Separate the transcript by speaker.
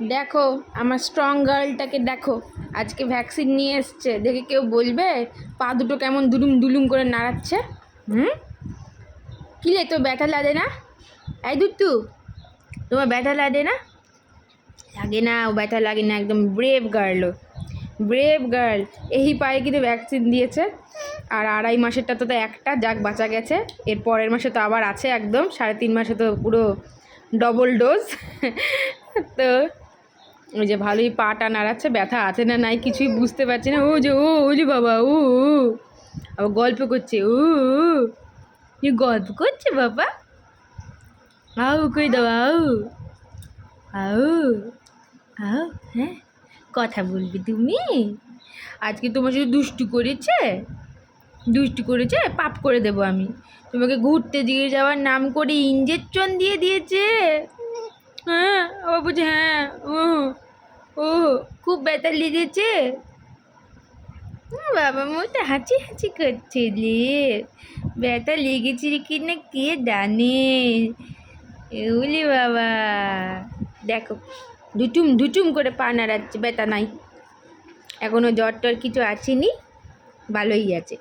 Speaker 1: দেখো, আমার স্ট্রং গার্লটাকে দেখো। আজকে ভ্যাকসিন নিয়ে এসছে। দেখে কেউ বলবে, পা দুটো কেমন দুলুম দুলুম করে নাড়াচ্ছে? হুম? কি রে, তোর ব্যথা লাগে না? এই দুট্টু তোমার ব্যথা লাগে না? লাগে না, ও ব্যথা লাগে না, একদম ব্রেভ গার্ল ব্রেভ গার্ল এই পায়ে কিন্তু ভ্যাকসিন দিয়েছে। আর আড়াই মাসেরটা তো তো একটা, যাক, বাঁচা গেছে। এর পরের মাসে তো আবার আছে একদম, সাড়ে তিন মাসে তো পুরো ডবল ডোজ তো ওই যে ভালোই পাটা নাড়াচ্ছে, ব্যথা আছে না নাই কিছুই বুঝতে পারছি না। ও যে, ও ও যে বাবা, ও। আবার গল্প করছে, ও। এ গল্প করছে বাবা? আউ, কই দাও, আউ। আউ আউ হ্যাঁ কথা বলবি তুমি? আজকে তোমার সাথে দুষ্টু করেছে দুষ্টু করেছে, পাপ করে দেবো আমি। তোমাকে ঘুরতে দিয়ে যাওয়ার নাম করে ইঞ্জেকশন দিয়ে দিয়েছে। হ্যাঁ ও বুঝে হ্যাঁ খুব ব্যথা লেগেছে? বাবা মোটা হাঁচি হাঁচি করছে রে ব্যথা লেগেছে কি না, কে জানে? এগুলি বাবা। দেখো ধুটুম ধুটুম করে পা নাড়াচ্ছে, ব্যথা নাই। এখনও জ্বর টর কিছু আসেনি, ভালোই আছে।